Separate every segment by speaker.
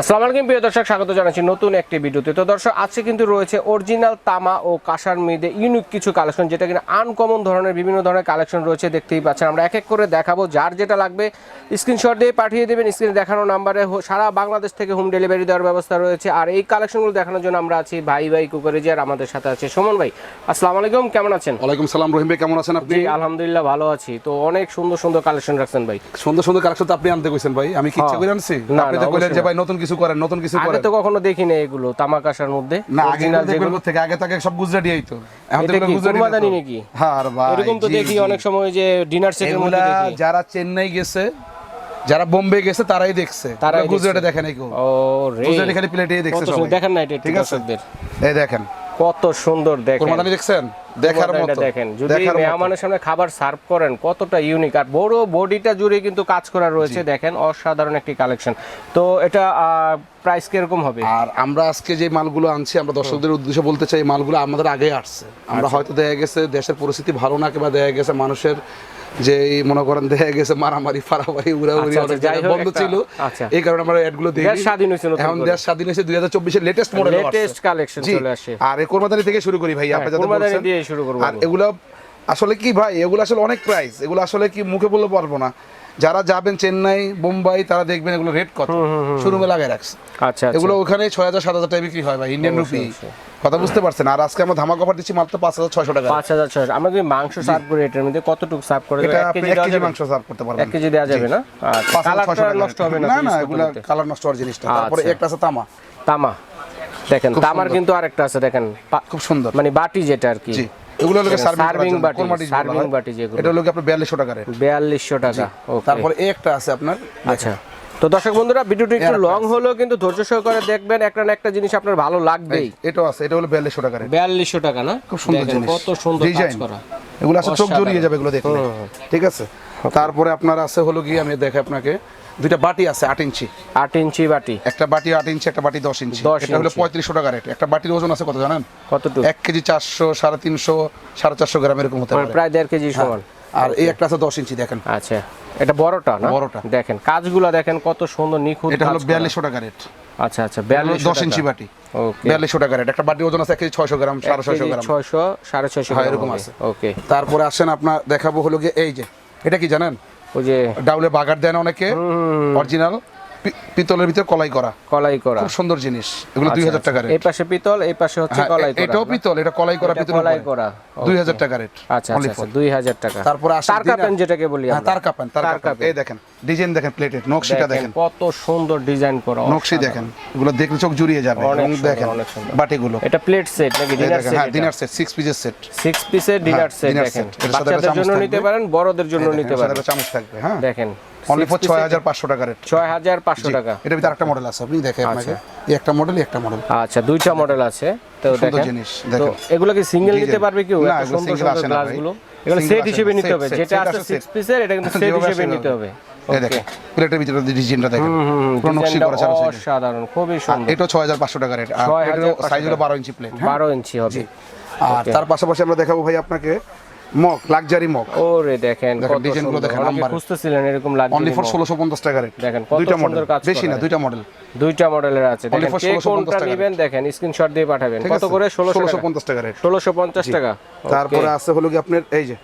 Speaker 1: আসসালামু আলাইকুম প্রিয় দর্শক স্বাগত জানাচ্ছি নতুন একটি ভিডিওতে। তো দর্শক আজকে কিন্তু রয়েছে অরিজিনাল তামা ও কাঁসার মেয়েদের ইউনিক কিছু কালেকশন যেটা কিনা আনকমন ধরনের বিভিন্ন ধরনের কালেকশন রয়েছে দেখতেই পাচ্ছেন। আমরা এক এক করে দেখাবো যার যেটা লাগবে স্ক্রিনশট দিয়ে পাঠিয়ে দেবেন স্ক্রিনে দেখানো নাম্বারে সারা বাংলাদেশ থেকে হোম ডেলিভারি দেওয়ার ব্যবস্থা রয়েছে। আর এই কালেকশনগুলো দেখানোর জন্য আমরা আছি ভাই ভাই কুকারেজি আর আমাদের সাথে আছে সুমন ভাই। আসসালামু আলাইকুম কেমন আছেন?
Speaker 2: ওয়ালাইকুম সালাম রহিম ভাই কেমন আছেন আপনি?
Speaker 1: আলহামদুলিল্লাহ ভালো আছি। তো অনেক সুন্দর সুন্দর কালেকশন রাখছেন ভাই।
Speaker 2: সুন্দর সুন্দর কালেকশন তো আপনি আনতে কইছেন ভাই আমি কি ইচ্ছা করে আনছি? আপনি তো কইলেন যে। ভাই নতুন কিছু করেন নতুন কিছু
Speaker 1: আগে
Speaker 2: করেন?
Speaker 1: তো কখনো দেখি না এগুলো তামাক আসার মধ্যে
Speaker 2: না আগে
Speaker 1: যেগুলো।
Speaker 2: থেকে আগে তাকে সব গুজরাটি আইতো। এখন
Speaker 1: তো
Speaker 2: গুজরাটি
Speaker 1: কুরবাদানি
Speaker 2: না তো।
Speaker 1: নাকি?
Speaker 2: হ্যাঁ আর ভাই
Speaker 1: এরকম তো দেখি অনেক সময় যে ডিনার সেটের মধ্যে দেখি।
Speaker 2: যারা চেন্নাই গেছে যারা বোম্বে গেছে তারাই দেখছে। তারা গুজরাটে। দেখে নাই কেউ।
Speaker 1: ও রে
Speaker 2: গুজরাটি খালি প্লেটে দেখছে সবাই।
Speaker 1: দেখেন না এটা
Speaker 2: ঠিক আছে? এই দেখেন।
Speaker 1: কত সুন্দর দেখেন।
Speaker 2: কোরবানি দেখছেন? দেখার মতো।
Speaker 1: দেখেন। যদি মেহমানের সামনে খাবার সার্ভ করেন কতটা ইউনিক আর বড় বডিটা জুড়ে কিন্তু কাজ করা রয়েছে দেখেন অসাধারণ একটি কালেকশন তো এটা প্রাইস কীরকম হবে?
Speaker 2: আর আমরা আজকে যে মালগুলো আনছি আমরা দর্শকদের উদ্দেশ্যে বলতে চাই এই মালগুলো আমাদের আগে আসছে। আমরা
Speaker 1: আচ্ছা।
Speaker 2: হয়তো দেখা গেছে দেশের পরিস্থিতি ভালো না কিংবা দেখা গেছে মানুষের যে এই মনে করেন দেখা গেছে মারামারি ফারামারি উড়াউড়ি
Speaker 1: আচ্ছা, আচ্ছা,
Speaker 2: বন্ধ ছিল।
Speaker 1: আচ্ছা।
Speaker 2: এই কারণে আমরা অ্যাডগুলো দিই
Speaker 1: স্বাধীন হয়েছে
Speaker 2: এখন দেশ স্বাধীন হয়েছে দুই হাজার চব্বিশের লেটেস্ট মডেল
Speaker 1: লেটেস্ট কালেকশন চলে আসে।
Speaker 2: আর এই কোরবানি থেকে শুরু করি ভাই আপনি যাতে বলছেন।
Speaker 1: দিয়ে শুরু করব
Speaker 2: আর এগুলো আসলে কি ভাই এগুলো আসলে অনেক প্রাইস এগুলো আসলে কি মুখে বললে পারব না। যারা যাবেন চেন্নাই বোম্বাই তারা দেখবেন এগুলো রেট কত। শোরুমে লাগাই রাখছে।
Speaker 1: আচ্ছা
Speaker 2: এগুলো ওখানে ছয় হাজার সাত হাজার টাকা বিক্রি হয় ভাই ইন্ডিয়ান রুপি কথা বুঝতে পারছেন? আর আজকে আমরা ধামাক অফার দিচ্ছি মাত্র পাঁচ হাজার ছয়শো টাকা।
Speaker 1: পাঁচ হাজার ছয়শো। আমরা যদি মাংস সার্ভ করি এটার মধ্যে কতটুকু সার্ভ করে
Speaker 2: এটা
Speaker 1: এক
Speaker 2: আপনি
Speaker 1: কেজি
Speaker 2: এক কেজি মাংস সার্ভ করতে পারবেন।
Speaker 1: এক কেজি দেওয়া যাবে না? আচ্ছা নষ্ট হবে না
Speaker 2: না এগুলা। কালার নষ্ট হওয়ার জিনিসটা। তারপরে
Speaker 1: আচ্ছা।
Speaker 2: একটা আছে তামা।
Speaker 1: তামা। দেখেন তামার কিন্তু আরেকটা আছে দেখেন।
Speaker 2: খুব সুন্দর।
Speaker 1: মানে বাটি যেটা আর কি।
Speaker 2: এগুলো হলো সার্ভিং
Speaker 1: বাটি,
Speaker 2: বাটি
Speaker 1: বাটি যেগুলো।
Speaker 2: এটা আপনার টাকা
Speaker 1: টাকা
Speaker 2: তারপরে একটা আছে আপনার
Speaker 1: আচ্ছা। তো দর্শক বন্ধুরা ভিডিওটি একটু লং হলেও কিন্তু ধৈর্য সহকারে দেখবেন একটা না একটা জিনিস আপনার ভালো লাগবেই।
Speaker 2: এটাও আছে এটা হলো বিয়াল্লিশশো টাকা রেট
Speaker 1: বিয়াল্লিশশো টাকা না?
Speaker 2: খুব সুন্দর জিনিস।
Speaker 1: কত সুন্দর কাজ করা।
Speaker 2: এগুলো আছে চোখ। জড়িয়ে যাবে এগুলো দেখলে। ঠিক আছে? তারপরে আপনার আছে হলো কি আমি দেখে আপনাকে দুইটা বাটি আছে আট ইঞ্চি।
Speaker 1: আট ইঞ্চি বাটি।
Speaker 2: একটা বাটি আট ইঞ্চি একটা বাটি দশ ইঞ্চি।
Speaker 1: 10
Speaker 2: এটা হলো। পঁয়ত্রিশশো টাকা রেট একটা বাটির ওজন আছে কত জানেন?
Speaker 1: কতটুকু?
Speaker 2: এক কেজি চারশো সাড়ে তিনশো সাড়ে চারশো গ্রাম এরকম হতে
Speaker 1: মানে
Speaker 2: পারে।
Speaker 1: প্রায় দেড় কেজি সমান।
Speaker 2: আর এই একটা আছে দশ ইঞ্চি দেখেন।
Speaker 1: আচ্ছা। এটা বড়টা না?
Speaker 2: বড়টা।
Speaker 1: দেখেন কাজগুলো দেখেন কত সুন্দর নিখুঁত
Speaker 2: এটা হলো
Speaker 1: কাজ করা।
Speaker 2: বিয়াল্লিশশো টাকা রেট।
Speaker 1: আচ্ছা আচ্ছা বিয়াল্লিশ
Speaker 2: দশ ইঞ্চি বাটি।
Speaker 1: ওকে।
Speaker 2: বিয়াল্লিশশো টাকা রেট। একটা বাটির ওজন আছে এক কেজি ছয়শো গ্রাম সাড়ে ছয়শো গ্রাম।
Speaker 1: ছয়শো সাড়ে ছয়শো
Speaker 2: হ্যাঁ,
Speaker 1: গ্রাম
Speaker 2: এরকম আছে।
Speaker 1: ওকে।
Speaker 2: তারপরে আসেন আপনার দেখাবো হলো গিয়ে এই যে এটা কি জানেন?
Speaker 1: ওই যে
Speaker 2: ডাউলে বাগার দেন অনেকে অরিজিনাল পিতলের ভিতর কলাই করা।
Speaker 1: কলাই করা।
Speaker 2: খুব সুন্দর জিনিস। এগুলো দুই হাজার টাকা রেট।
Speaker 1: এই পাশে পিতল এই পাশে হচ্ছে
Speaker 2: হ্যাঁ,
Speaker 1: কলাই করা।
Speaker 2: এটাও পিতল এটা কলাই করা পিতল
Speaker 1: কলাই করা।
Speaker 2: দুই হাজার টাকা রেট
Speaker 1: আচ্ছা আচ্ছা আচ্ছা দুই হাজার টাকা।
Speaker 2: তারপরে আসেন
Speaker 1: তার
Speaker 2: দিনা-
Speaker 1: কাপেন যেটাকে বলি
Speaker 2: হ্যাঁ
Speaker 1: আমরা।
Speaker 2: তার কাপেন তার
Speaker 1: তার
Speaker 2: কাপেন।
Speaker 1: কাপেন।
Speaker 2: এই দেখেন ডিজাইন দেখেন প্লেটের নকশিটা
Speaker 1: দেখেন কত সুন্দর ডিজাইন করা
Speaker 2: নকশি দেখেন এগুলো দেখলে চোখ জুড়িয়ে যাবে। এবং দেখেন বাটিগুলো।
Speaker 1: এটা প্লেট সেট নাকি ডিনার সেট
Speaker 2: হ্যাঁ ডিনার সেট সিক্স পিসের সেট
Speaker 1: সিক্স পিসের ডিনার সেট দেখেন। বাচ্চাদের জন্য নিতে পারেন বড়দের জন্য নিতে পারেন।
Speaker 2: চামচ থাকবে হ্যাঁ।
Speaker 1: দেখেন।
Speaker 2: অনলি ফর ছয় হাজার পাঁচশো টাকা রেট
Speaker 1: ছয় হাজার পাঁচশো টাকা।
Speaker 2: এটার ভিতরে একটা মডেল আছে আপনি দেখেন আপনাকে। এই একটা মডেল একটা মডেল
Speaker 1: আচ্ছা দুইটা মডেল আছে। তো দেখেন।
Speaker 2: জিনিস, দেখেন।
Speaker 1: এগুলো কি সিঙ্গেল নিতে পারবে কেউ?
Speaker 2: না,
Speaker 1: সুন্দর সুন্দর। গ্লাসগুলো এগুলো সেট হিসেবে নিতে হবে। যেটা আছে
Speaker 2: আসে
Speaker 1: সিক্স পিসের এটা কিন্তু সেট হিসেবে নিতে হবে।
Speaker 2: দেখেন প্লেটের ভিতরে ডিজাইনটা দেখেন। পুরো নকশি করা চারো
Speaker 1: অসাধারণ খুবই সুন্দর।
Speaker 2: এটাও ছয় হাজার পাঁচশো টাকা রেট আর সাইজ হলো বারো ইঞ্চি প্লেট
Speaker 1: বারো ইঞ্চি হবে।
Speaker 2: আর তার পাশাপাশি আমরা দেখাবো ভাই আপনাকে মগ লাক্সারি
Speaker 1: ওরে দেখেন কত
Speaker 2: ডিজাইনগুলো। দেখেন, নাম্বারে।
Speaker 1: খুঁজতেছিলেন এরকম লাগবে
Speaker 2: অনলি ফর ষোলোশো পঞ্চাশ টাকা রেট
Speaker 1: দেখেন, কত সুন্দর কাজ
Speaker 2: বেশি না দুইটা মডেল
Speaker 1: দুইটা মডেলের আছে।
Speaker 2: Only
Speaker 1: দেখেন কে
Speaker 2: 1650
Speaker 1: কোনটা
Speaker 2: টাকা।
Speaker 1: নেবেন দেখেন স্ক্রিনশট দিয়ে পাঠাবেন। কত করে? ষোলোশো
Speaker 2: ষোলোশো
Speaker 1: টাকা
Speaker 2: রেট
Speaker 1: ষোলোশো পঞ্চাশ টাকা।
Speaker 2: তারপরে আছে হলো কি আপনার এই যে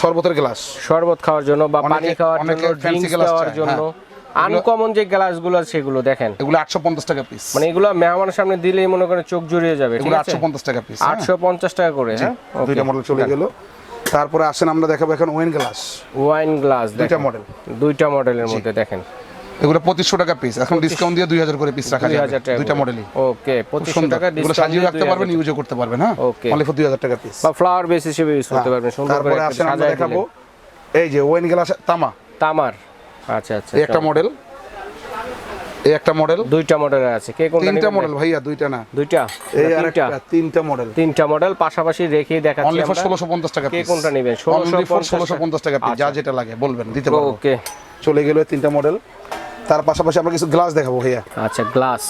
Speaker 2: শরবতের গ্লাস
Speaker 1: শরবত খাওয়ার জন্য বা পানি খাওয়ার জন্য ড্রিঙ্কস খাওয়ার জন্য।
Speaker 2: হ্যাঁ।
Speaker 1: আনকমন যে গ্লাসগুলো সেগুলো দেখেন।
Speaker 2: এগুলো আটশো পঞ্চাশ টাকা পিস
Speaker 1: মানে এগুলো মেহমানের সামনে দিলেই মনে করেন চোখ জুড়িয়ে যাবে ঠিক আছে?
Speaker 2: পঞ্চাশ টাকা পিস
Speaker 1: আটশো পঞ্চাশ টাকা করে হ্যাঁ?
Speaker 2: দুইটা মডেল চলে গেল। তারপরে আসেন আমরা দেখাবো এখন ওয়াইন গ্লাস
Speaker 1: ওয়াইন গ্লাস
Speaker 2: দুইটা মডেল
Speaker 1: দুইটা মডেলের মধ্যে দেখেন।
Speaker 2: এগুলো পঁচিশশো টাকা পিস এখন ডিসকাউন্ট দিয়ে দুই হাজার করে পিস রাখা যাবে। দুইটা মডেলই
Speaker 1: ওকে পঁচিশশো টাকা
Speaker 2: এগুলো সাজিয়ে রাখতে পারবেন ইউজও করতে পারবেন হ্যাঁ?
Speaker 1: ওকে
Speaker 2: অনলি ফর দুই হাজার টাকা পিস
Speaker 1: বা ফ্লাওয়ার বেস হিসেবে ইউজ করতে পারবেন সুন্দর করে
Speaker 2: তারপরে আসেন আমরা দেখাবো। এই যে ওয়াইন গ্লাস তামা।
Speaker 1: তামার। আচ্ছা আচ্ছা
Speaker 2: একটা মডেল এই একটা মডেল
Speaker 1: দুইটা মডেলের আছে। কে কোনটা
Speaker 2: তিনটা মডেল ভাইয়া দুইটা না?
Speaker 1: দুইটা?
Speaker 2: এই
Speaker 1: তিনটা?
Speaker 2: মডেল
Speaker 1: তিনটা মডেল পাশাপাশি রেখে দেখাচ্ছি
Speaker 2: অনলি ফর
Speaker 1: আমরা।
Speaker 2: ষোলোশো পঞ্চাশ টাকা
Speaker 1: কে কোনটা নেবেন? 1650
Speaker 2: টাকা। যা যেটা লাগে বলবেন দিতে পারব।
Speaker 1: ওকে।
Speaker 2: চলে গেল তিনটা মডেল তার পাশাপাশি আমরা কিছু গ্লাস দেখাবো ভাইয়া।
Speaker 1: আচ্ছা গ্লাস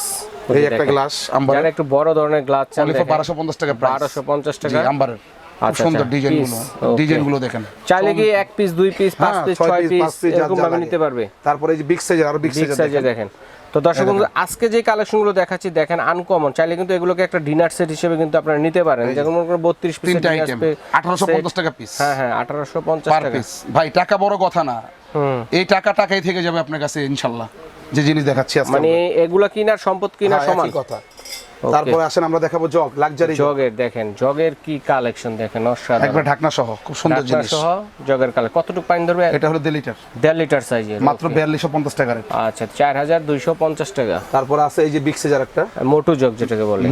Speaker 2: এই একটা গ্লাস আম্বার
Speaker 1: যারা একটু বড় ধরনের গ্লাস চান
Speaker 2: অনলি ফর বারোশো পঞ্চাশ টাকা প্রাইস
Speaker 1: বারোশো পঞ্চাশ
Speaker 2: জি
Speaker 1: টাকা
Speaker 2: আম্বারের
Speaker 1: আচ্ছা,
Speaker 2: সুন্দর
Speaker 1: আচ্ছা,
Speaker 2: ডিজাইনগুলো। ডিজাইনগুলো দেখেন।
Speaker 1: চাইলে কি এক পিস দুই পিস পাঁচ পিস
Speaker 2: ছয়
Speaker 1: পিস এরকম ভাবে নিতে পারবে।
Speaker 2: তারপরে এই যে বিগ সাইজের আরও বিগ সাইজের দেখেন।
Speaker 1: তো দর্শক বন্ধু আজকে যে কালেকশনগুলো দেখাচ্ছি দেখেন আনকমন চাইলে কিন্তু এগুলোকে একটা ডিনার সেট হিসেবে কিন্তু আপনারা নিতে পারেন। যেমন মনে করেন বত্রিশ পিস
Speaker 2: আঠারোশো পঞ্চাশ টাকা পিস
Speaker 1: হ্যাঁ হ্যাঁ আঠারোশো পঞ্চাশ টাকা।
Speaker 2: পিস ভাই টাকা বড় কথা না।
Speaker 1: হুম।
Speaker 2: এই টাকা টাকাই থেকে যাবে আপনার কাছে ইনশাল্লাহ। যে জিনিস দেখাচ্ছি
Speaker 1: মানে এগুলা কিনার সম্পদ কিনার
Speaker 2: হ্যাঁ,
Speaker 1: সমান।
Speaker 2: কথা। তারপরে আসেন আমরা দেখাবো জগ লাক্সারি
Speaker 1: জগের দেখেন জগের কি কালেকশন দেখেন অসাধারণ।
Speaker 2: একবার ঢাকনা সহ খুব সুন্দর
Speaker 1: ঢাকনা
Speaker 2: জিনিস।
Speaker 1: সহ জগের কালে কতটুকু পানি ধরবে?
Speaker 2: এটা হলো দেড় লিটার।
Speaker 1: দেড় লিটার সাইজের
Speaker 2: মাত্র বিয়াল্লিশশো পঞ্চাশ টাকা রেট।
Speaker 1: আচ্ছা চার হাজার দুইশো পঞ্চাশ টাকা।
Speaker 2: তারপর আছে এই যে বিগ সিজার একটা।
Speaker 1: মোটু জগ যেটাকে বলে।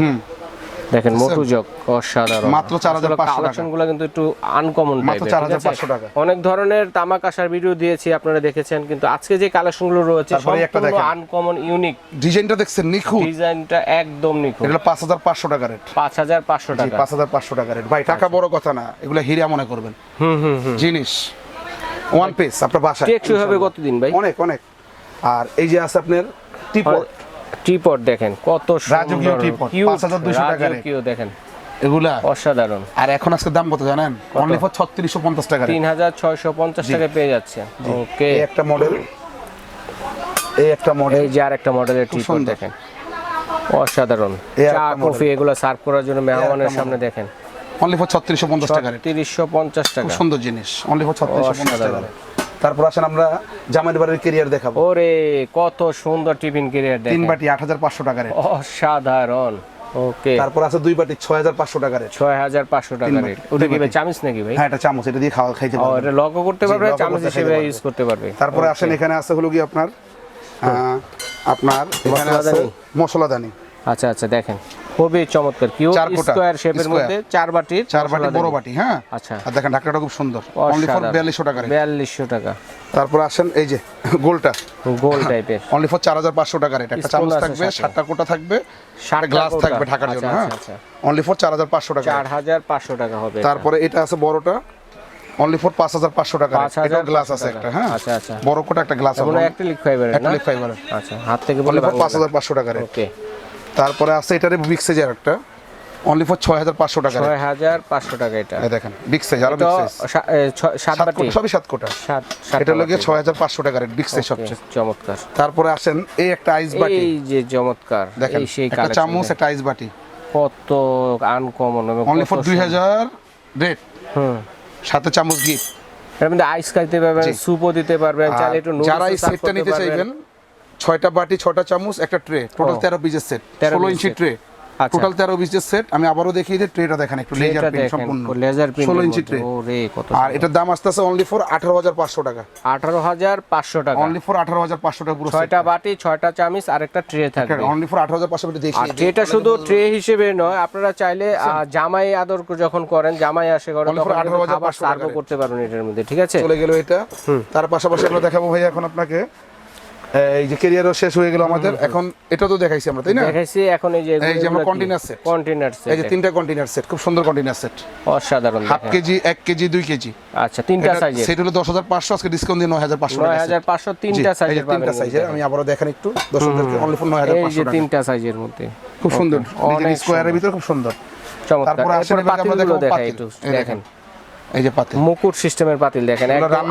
Speaker 1: দেখেন মোটু জগ অসাধারণ।
Speaker 2: মাত্র 4,500 টাকা।
Speaker 1: কালেকশনগুলো কিন্তু একটু আনকমন
Speaker 2: মাত্র 4,500 টাকা।
Speaker 1: অনেক ধরনের তামাক আসার ভিডিও দিয়েছি আপনারা দেখেছেন কিন্তু আজকে যে কালেকশনগুলো রয়েছে সম্পূর্ণ আনকমন ইউনিক
Speaker 2: ডিজাইনটা দেখছেন নিখুঁত?
Speaker 1: ডিজাইনটা একদম নিখুঁত।
Speaker 2: এটা হলো পাঁচ হাজার পাঁচশো টাকা রেট।
Speaker 1: পাঁচ হাজার পাঁচশো টাকা।
Speaker 2: পাঁচ হাজার পাঁচশো টাকা রেট। ভাই টাকা বড় কথা না এগুলো হিরা মনে করবেন।
Speaker 1: হুম হুম
Speaker 2: জিনিস। ওয়ান পিস আপনার বাসায়।
Speaker 1: টেকসই হবে কতদিন ভাই?
Speaker 2: অনেক অনেক। আর এই যে আছে আপনার টিপট
Speaker 1: টিপট দেখেন কত
Speaker 2: রাজকীয়
Speaker 1: cute,
Speaker 2: 5,200 টাকা।
Speaker 1: রাজকীয় দেখেন।
Speaker 2: এগুলা?
Speaker 1: অসাধারণ।
Speaker 2: আর এখন আজকে দাম কত জানেন? অনলি ফর ছত্রিশশো পঞ্চাশ টাকা rate।
Speaker 1: তিন হাজার ছয়শো পঞ্চাশ টাকা পেয়ে যাচ্ছে ওকে।
Speaker 2: এই একটা মডেল এই একটা মডেল
Speaker 1: এই যে আর একটা মডেলের টিপট দেখেন। অসাধারণ। চা কফি এগুলো সার্ভ করার জন্য মেহমানের সামনে দেখেন।
Speaker 2: অনলি ফর ছত্রিশশো পঞ্চাশ টাকা রেট।
Speaker 1: তিরিশশো পঞ্চাশ
Speaker 2: খুব
Speaker 1: টাকা।
Speaker 2: সুন্দর জিনিস। অনলি ফর ছত্রিশশো পঞ্চাশ টাকা
Speaker 1: অসাধারণ।
Speaker 2: rate। তারপর আসেন আমরা জামাইয়ের বাড়ির কেরিয়ার দেখাবো।
Speaker 1: ওরে কত সুন্দর টিফিন কেরিয়ার
Speaker 2: তিন বাটি আট হাজার পাঁচশো টাকা
Speaker 1: অসাধারণ। ওকে।
Speaker 2: তারপর আছে দুই বাটি ছয় হাজার পাঁচশো টাকা রেট
Speaker 1: ছয় হাজার পাঁচশো টাকা রেট
Speaker 2: বাটি,
Speaker 1: ওটা কি
Speaker 2: বাটি।
Speaker 1: নাকি ভাই?
Speaker 2: হ্যাঁ এটা চামচ এটা দিয়ে খাওয়া খাইতে
Speaker 1: ও
Speaker 2: পারবেন।
Speaker 1: এটা লগও করতে পারবে চামচ হিসেবে ইউজ করতে পারবে।
Speaker 2: তারপরে আসেন এখানে আছে হলো কি আপনার আপনার এখানে আছে।
Speaker 1: মশলাদানি। আচ্ছা আচ্ছা দেখেন। খুবই চমৎকার কিউ স্কোয়ার শেপের মধ্যে চার বাটির
Speaker 2: চার বাটি বড় বাটি হ্যাঁ?
Speaker 1: আচ্ছা।
Speaker 2: আর দেখেন ঢাকনাটা খুব সুন্দর। অনলি ফর
Speaker 1: অসাধারণ।
Speaker 2: বিয়াল্লিশশো টাকা rate।
Speaker 1: বিয়াল্লিশশো টাকা।
Speaker 2: তারপর আসেন এই যে গোলটা।
Speaker 1: গোল টাইপের
Speaker 2: অনলি ফর চার হাজার পাঁচশো টাকা রেট একটা চামচ থাকবে সাতটা কোটা থাকবে
Speaker 1: সাতটা
Speaker 2: গ্লাস থাকবে ঢাকার জন্য
Speaker 1: আচ্ছা,
Speaker 2: হ্যাঁ? অনলি ফর চার হাজার পাঁচশো টাকা
Speaker 1: চার হাজার পাঁচশো টাকা হবে
Speaker 2: তারপরে এটা আছে বড়টা। অনলি ফর পাঁচ হাজার পাঁচশো টাকা
Speaker 1: পাঁচ হাজার
Speaker 2: এটা গ্লাস আছে একটা হ্যাঁ?
Speaker 1: আচ্ছা, আচ্ছা।
Speaker 2: বড় কোটা একটা গ্লাস আছে
Speaker 1: অ্যাক্রিলিক ফাইবারের না?
Speaker 2: অ্যাক্রিলিক ফাইবার
Speaker 1: আচ্ছা হাত থেকে বলে
Speaker 2: অনলি ফর পাঁচ হাজার পাঁচশো টাকা
Speaker 1: ওকে
Speaker 2: তারপরে আছে এটারে বিগ সাইজের একটা। অনলি ফর ছয় হাজার পাঁচশো টাকা।
Speaker 1: ছয় হাজার পাঁচশো টাকা এটা।
Speaker 2: এই দেখেন বিগ সাইজ
Speaker 1: আরও
Speaker 2: বিগ সাইজ
Speaker 1: সাত বাটি?
Speaker 2: সবই সাত কোটা। এটা লগে
Speaker 1: বাটি।
Speaker 2: ছয় হাজার পাঁচশো টাকা রেট বিগ সাইজ সবচেয়ে।
Speaker 1: চমৎকার।
Speaker 2: তারপরে আসেন এই একটা আইস বাটি
Speaker 1: এই যে চমৎকার
Speaker 2: দেখেন
Speaker 1: এই সেই
Speaker 2: একটা চামচ একটা আইস বাটি
Speaker 1: কত আনকমন
Speaker 2: অনলি ফর দুই। হাজার রেট।
Speaker 1: হুম।
Speaker 2: সাথে চামচ গিফট
Speaker 1: এর মধ্যে আইস খাইতে পারবেন
Speaker 2: জি।
Speaker 1: সুপও দিতে পারবেন চাইলে একটু
Speaker 2: যারা এই সেটটা নিতে। চাইবেন ছয়টা বাটি ছয়টা চামচ একটা ট্রে টোটাল তেরো পিসের সেট
Speaker 1: 13
Speaker 2: ষোলো ইঞ্চি ট্রে। টোটাল তেরো পিসের সেট আমি আবারও দেখিয়ে দিই ট্রেটা দেখেন একটু লেজার
Speaker 1: এটা
Speaker 2: প্রিন্ট সম্পূর্ণ।
Speaker 1: লেজার প্রিন্ট
Speaker 2: ষোলো ইঞ্চি ট্রে আর এটার দাম আসতে আছে অনলি ফর আঠারো হাজার পাঁচশো টাকা।
Speaker 1: আঠারো হাজার পাঁচশো টাকা।
Speaker 2: অনলি ফর আঠারো হাজার পাঁচশো টাকা পুরো
Speaker 1: ছয়টা বাটি ছয়টা চামিচ আর একটা ট্রে থাকবে।
Speaker 2: অনলি ফর আঠারো হাজার পাঁচশো টাকা দিই।
Speaker 1: ট্রেটা শুধু ট্রে হিসেবে নয় আপনারা চাইলে জামাই আদর যখন করেন জামাই আসে
Speaker 2: করেন
Speaker 1: তখন
Speaker 2: 18,500
Speaker 1: খাবার
Speaker 2: টাকা
Speaker 1: করতে পারবেন এটার মধ্যে ঠিক আছে?
Speaker 2: চলে গেল এটা। তার পাশাপাশি আমরা দেখাবো ভাই এখন আপনাকে এই যে কেরিয়ারও শেষ হয়ে গেল আমাদের এখন এটা তো দেখাইছি আমরা তাই না?
Speaker 1: দেখাইছি এখন এই যে
Speaker 2: এই যে আমরা container set।
Speaker 1: কন্টেনার
Speaker 2: এই যে তিনটা কন্টেনার সেট খুব সুন্দর কন্টেনার সেট
Speaker 1: অসাধারণ
Speaker 2: হাফ কেজি এক কেজি দুই কেজি।
Speaker 1: আচ্ছা তিনটা সাইজের
Speaker 2: সেট হলো দশ হাজার পাঁচশো আজকে ডিসকাউন্ট দিয়ে নয় হাজার পাঁচশো
Speaker 1: নয়
Speaker 2: টাকা
Speaker 1: হাজার পাঁচশো তিনটা সাইজের
Speaker 2: তিনটা সাইজের আমি আবারও দেখেন একটু দর্শকদেরকে অনলি ফর নয় হাজার
Speaker 1: এই যে
Speaker 2: টাকা।
Speaker 1: তিনটা সাইজের মধ্যে।
Speaker 2: খুব সুন্দর
Speaker 1: অনেক
Speaker 2: স্কোয়ারের ভিতরে খুব সুন্দর।
Speaker 1: চমৎকার।
Speaker 2: তারপরে এবার আমরা
Speaker 1: একটু দেখেন।
Speaker 2: এই যে পাতিল।
Speaker 1: মুকুট সিস্টেমের পাতিল দেখেন একদম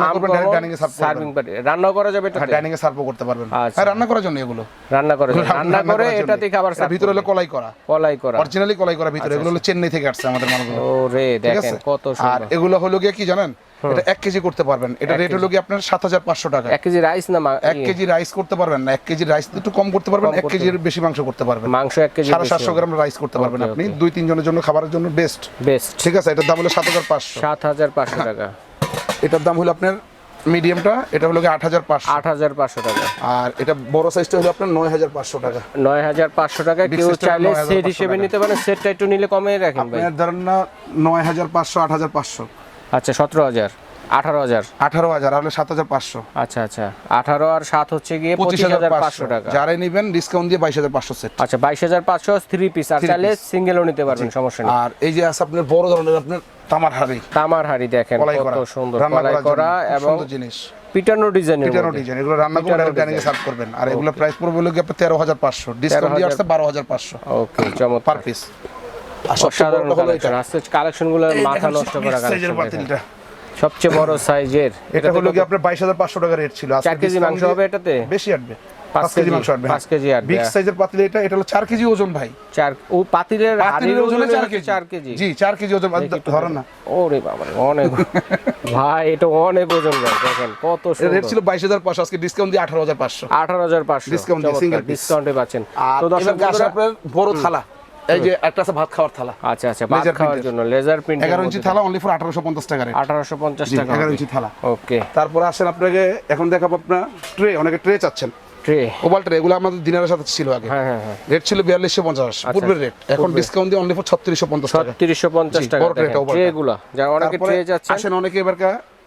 Speaker 2: dining এ।
Speaker 1: সার্ভিং পাতিল। রান্না করা যাবে এটা
Speaker 2: ডাইনিং এ সার্ভ করতে পারবেন।
Speaker 1: আচ্ছা।
Speaker 2: হ্যাঁ রান্না করার জন্য এগুলো।
Speaker 1: রান্না করার জন্য। রান্না করে। এটাতে খাবার সার্ভ
Speaker 2: ভিতরে হলো কলাই করা।
Speaker 1: কলাই করা।
Speaker 2: অরিজিনালি কলাই করা ভিতরে। এগুলো হলো চেন্নাই থেকে আসছে আমাদের মালগুলো।
Speaker 1: রে দেখেন
Speaker 2: কত
Speaker 1: কত
Speaker 2: আর এগুলো হলো গিয়ে কি জানেন? এটা এক কেজি করতে পারবেন। এটা রেট হলো গিয়ে আপনার সাত হাজার পাঁচশো টাকা।
Speaker 1: এক কেজি রাইস না
Speaker 2: এক কেজি রাইস করতে পারবেন না এক কেজি রাইস একটু কম করতে পারবেন এক কেজির বেশি মাংস করতে পারবেন।
Speaker 1: মাংস এক কেজি
Speaker 2: সাড়ে সাতশো গ্রাম রাইস করতে পারবেন আপনি. দুই তিনজনের জন্য খাবারের জন্য বেস্ট
Speaker 1: বেস্ট
Speaker 2: ঠিক আছে এটার দাম হলো সাত হাজার পাঁচশো।
Speaker 1: সাত হাজার পাঁচশো টাকা।
Speaker 2: এটার দাম হলো আপনার মিডিয়ামটা এটা হলো আট হাজার পাঁচশো।
Speaker 1: আট হাজার পাঁচশো টাকা।
Speaker 2: আর এটা বড় সাইজটা হলো আপনার নয় হাজার পাঁচশো টাকা।
Speaker 1: নয় হাজার পাঁচশো টাকা কেউ চাইলে সেট হিসেবে নিতে পারেন সেটটা একটু নিলে কমে রাখেন ভাই।
Speaker 2: আপনার ধরেন না নয় হাজার পাঁচশো আট হাজার পাঁচশো।
Speaker 1: আচ্ছা সতেরো হাজার। আঠারো হাজার।
Speaker 2: আঠারো হাজার হলে সাত হাজার পাঁচশো।
Speaker 1: আচ্ছা আচ্ছা। আঠারো আর সাত হচ্ছে গিয়ে
Speaker 2: পঁচিশ হাজার পাঁচশো।
Speaker 1: টাকা।
Speaker 2: যারাই নেবেন ডিসকাউন্ট দিয়ে বাইশ হাজার পাঁচশো সেট
Speaker 1: আচ্ছা বাইশ হাজার পাঁচশো থ্রি পিস আর চাইলে সিঙ্গেলও নিতে পারবেন সমস্যা নেই।
Speaker 2: আর এই যে আছে আপনার বড় ধরনের আপনার তামার হাড়ি।
Speaker 1: তামার হাড়ি দেখেন কত সুন্দর কলাই করা এবং
Speaker 2: জিনিস।
Speaker 1: পিটানো ডিজাইনের
Speaker 2: পিটানো ডিজাইন এগুলো রান্না করে ডাইনিং এ সার্ভ করবেন। আর এগুলো প্রাইস পড়বে হলো গিয়ে আপনার তেরো হাজার পাঁচশো। ডিসকাউন্ট দিয়ে আসছে বারো হাজার পাঁচশো।
Speaker 1: ওকে চমৎকার।
Speaker 2: পার পিস
Speaker 1: অসাধারণ কালেকশন আজকে কালেকশনগুলো
Speaker 2: এই
Speaker 1: মাথা নষ্ট করা কালেকশন
Speaker 2: পাতিলটা।
Speaker 1: সবচেয়ে বড় সাইজের।
Speaker 2: এটা হলো গিয়ে আপনার বাইশ হাজার পাঁচশো টাকা রেট ছিল। আজকে
Speaker 1: চার কেজি মাংস হবে এটাতে?
Speaker 2: বেশি আসবে।
Speaker 1: পাঁচ
Speaker 2: পাঁচ কেজি
Speaker 1: কেজি,
Speaker 2: মাংস আসবে
Speaker 1: পাঁচ কেজি আসবে।
Speaker 2: বিগ সাইজের পাতিল এটা এটা হলো চার কেজি ওজন ভাই।
Speaker 1: চার ও পাতিলের হাড়ির
Speaker 2: পাতিলের ওজনে
Speaker 1: ওজনে
Speaker 2: কেজি।
Speaker 1: চার কেজি।
Speaker 2: জি চার কেজি ওজন ধরেন না।
Speaker 1: ওরে বাবা অনেক ভাই এটা অনেক ওজন ভাই দেখেন কত
Speaker 2: এটা রেট ছিল বাইশ হাজার পাঁচশো আজকে ডিসকাউন্ট দিয়ে আঠারো হাজার পাঁচশো।
Speaker 1: আঠারো হাজার পাঁচশো
Speaker 2: Discount দিয়ে, piece।
Speaker 1: ডিসকাউন্টে পাচ্ছেন। তো দর্শক
Speaker 2: আপনার বড় থালা। এই যে একটা আছে ভাত খাওয়ার থালা।
Speaker 1: আচ্ছা আচ্ছা ভাত খাওয়ার জন্য লেজার প্রিন্ট
Speaker 2: এগারো ইঞ্চি থালা। অনলি ফর আঠারোশো পঞ্চাশ টাকা রেট
Speaker 1: আঠারোশো পঞ্চাশ
Speaker 2: জি,
Speaker 1: টাকা
Speaker 2: 11 ইঞ্চি থালা।
Speaker 1: ওকে।
Speaker 2: তারপরে আসেন আপনাকে এখন দেখাবো আপনার ট্রে অনেকে ট্রে চাচ্ছেন।
Speaker 1: ট্রে
Speaker 2: ওভাল ট্রে এগুলো আমাদের দিনারের সাথে ছিল আগে।
Speaker 1: হ্যাঁ হ্যাঁ হ্যাঁ।
Speaker 2: রেট ছিল বিয়াল্লিশশো পঞ্চাশ পূর্বের রেট এখন ডিসকাউন্ট দিয়ে অনলি ফর ছত্রিশশো পঞ্চাশ টাকা।
Speaker 1: ছত্রিশশো পঞ্চাশ
Speaker 2: জি,
Speaker 1: টাকা ট্রে গুলা যারা অনেকে ট্রে যাচ্ছে
Speaker 2: আসেন অনেকে এবার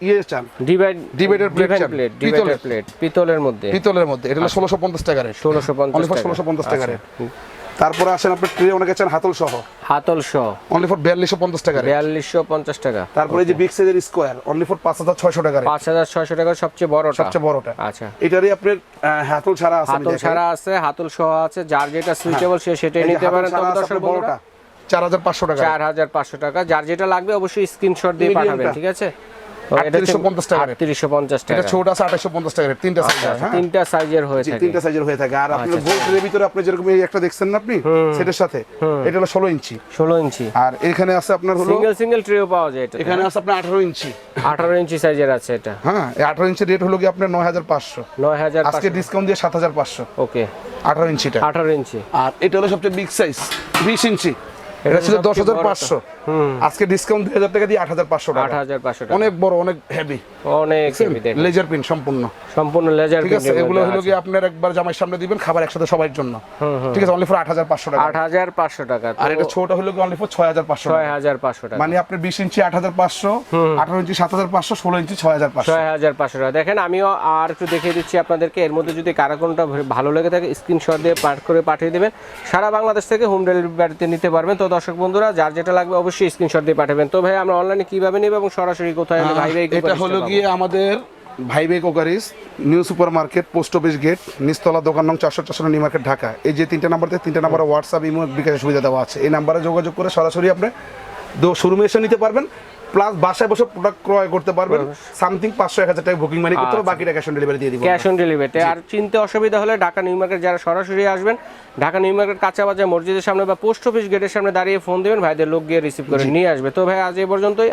Speaker 2: ইয়ে চান।
Speaker 1: ডিভাইড
Speaker 2: Divider plate চান।
Speaker 1: প্লেট
Speaker 2: পিতলের।
Speaker 1: ডিভাইডার প্লেট পিতলের মধ্যে।
Speaker 2: পিতলের মধ্যে। এটা হলো ষোলোশো পঞ্চাশ টাকা রেট
Speaker 1: ষোলোশো পঞ্চাশ
Speaker 2: অনলি ফর
Speaker 1: টাকা।
Speaker 2: ষোলোশো পঞ্চাশ টাকা
Speaker 1: আচ্ছা।
Speaker 2: রেট তারপরে আসেন আপনার ট্রে অনেকে চান হাতল সহ।
Speaker 1: হাতল সহ।
Speaker 2: অনলি ফর বিয়াল্লিশশো পঞ্চাশ টাকা
Speaker 1: বিয়াল্লিশশো পঞ্চাশ টাকা।
Speaker 2: তারপরে এই যে বিগ সাইজের স্কোয়ার অনলি ফর পাঁচ হাজার ছয়শো টাকা
Speaker 1: পাঁচ হাজার ছয়শো টাকার সবচেয়ে বড়টা।
Speaker 2: সবচেয়ে বড়টা।
Speaker 1: আচ্ছা।
Speaker 2: এটারই আপনার হাতল ছাড়া আছে
Speaker 1: হাতল ছাড়া আছে হাতল সহ আছে যার যেটা সুইটেবল সে সেটাই নিতে পারেন। তবে দর্শক
Speaker 2: বড়টা। চার হাজার পাঁচশো টাকা।
Speaker 1: চার হাজার পাঁচশো টাকা। যার যেটা লাগবে অবশ্যই স্ক্রিনশট দিয়ে পাঠাবেন ঠিক আছে?
Speaker 2: 3850 টাকা rate।
Speaker 1: আটত্রিশশো পঞ্চাশ টাকা।
Speaker 2: ছোট আছে আঠাশশো পঞ্চাশ টাকা রেট তিনটা সাইজ
Speaker 1: আচ্ছা,
Speaker 2: হ্যাঁ?
Speaker 1: তিনটা সাইজের হয়ে
Speaker 2: জি,
Speaker 1: থাকে।
Speaker 2: তিনটা সাইজের হয়ে থাকে। আর আপনার
Speaker 1: আচ্ছা,
Speaker 2: গোল্ডের ভিতরে আপনি যেরকম একটা দেখছেন না আপনি? সেটার সাথে। এটা হলো ষোলো ইঞ্চি।
Speaker 1: ষোলো ইঞ্চি।
Speaker 2: আর এখানে আছে আপনার হলো
Speaker 1: সিঙ্গেল সিঙ্গেল ট্রেও পাওয়া যায় এটা
Speaker 2: এখানে আছে আপনার আঠারো ইঞ্চি।
Speaker 1: আঠারো ইঞ্চি সাইজের আছে এটা।
Speaker 2: হ্যাঁ আঠারো ইঞ্চি রেট হলো কি আপনার নয় হাজার পাঁচশো।
Speaker 1: নয় হাজার
Speaker 2: আজকে ডিসকাউন্ট দিয়ে সাত হাজার পাঁচশো।
Speaker 1: ওকে।
Speaker 2: আঠারো ইঞ্চিটা।
Speaker 1: আঠারো ইঞ্চি।
Speaker 2: আর এটা হলো সবচেয়ে বিগ সাইজ বিশ ইঞ্চি। এটা ছিল দশ হাজার পাঁচশো। আজকে ডিসকাউন্ট দুই হাজার টাকা দিয়ে আট হাজার পাঁচশো
Speaker 1: আট হাজার পাঁচশো টাকা।
Speaker 2: অনেক বড় অনেক হেভি
Speaker 1: অনেক
Speaker 2: লেজার প্রিন্ট সম্পূর্ণ।
Speaker 1: সম্পূর্ণ লেজার
Speaker 2: ঠিক আছে? এগুলো হলো কি আপনার একবার জামাই সামনে দিবেন খাবার একসাথে সবার জন্য। ঠিক আছে? অনলি ফর আট হাজার পাঁচশো টাকা।
Speaker 1: আট হাজার পাঁচশো টাকা।
Speaker 2: আর এটা ছোট হলো কি অনলি ফর ছয় হাজার পাঁচশো
Speaker 1: ছয় হাজার পাঁচশো টাকা।
Speaker 2: মানে আপনার বিশ ইঞ্চি আট হাজার পাঁচশো আঠারো ইঞ্চি সাত হাজার পাঁচশো ষোলো ইঞ্চি ছয় হাজার পাঁচশো।
Speaker 1: ছয় হাজার পাঁচশো টাকা। দেখেন আমিও আর একটু দেখিয়ে দিচ্ছি আপনাদেরকে। এর মধ্যে যদি কারও কোনটা ভালো লেগে থাকে স্ক্রিনশট দিয়ে পাঠ করে পাঠিয়ে দেবেন। সারা বাংলাদেশ থেকে হোম ডেলিভারিতে নিতে পারবেন। তো দর্শক বন্ধুরা যার যেটা লাগবে অবশ্যই স্ক্রিনশট দিয়ে পাঠাবেন। তো ভাই আমরা অনলাইনে কীভাবে নেব এবং সরাসরি কোথায় ভাই ভাই
Speaker 2: এটা হলো গিয়ে আমাদের ভাই ভাই কোকারিস new super market post office gate নিস্তলা দোকান নং চারশো চারশো নিউ মার্কেট ঢাকা। এই যে তিনটা নাম্বার তিনটা নাম্বারে হোয়াটসঅ্যাপ ইমো বিকাশের সুবিধা দেওয়া আছে। এই নাম্বারে যোগাযোগ করে সরাসরি আপনি শোরুমে এসে নিতে পারবেন। প্লাস বাসায় বসে প্রোডাক্ট ক্রয় করতে পারবেন। সামথিং পাঁচশো এক হাজার টাকা বুকিং মানি করতে হবে বাকিটা ক্যাশ অন ডেলিভারি দিয়ে দিব
Speaker 1: ক্যাশ অন ডেলিভারি আর চিনতে অসুবিধা হলে ঢাকা নিউ মার্কেট যারা সরাসরি আসবেন ঢাকা নিউ মার্কেট কাঁচা বাজার মসজিদের সামনে বা পোস্ট অফিস গেটের সামনে দাঁড়িয়ে ফোন দেবেন ভাইদের লোক গিয়ে রিসিভ করে নিয়ে আসবে। তো ভাই আজ এই পর্যন্তই।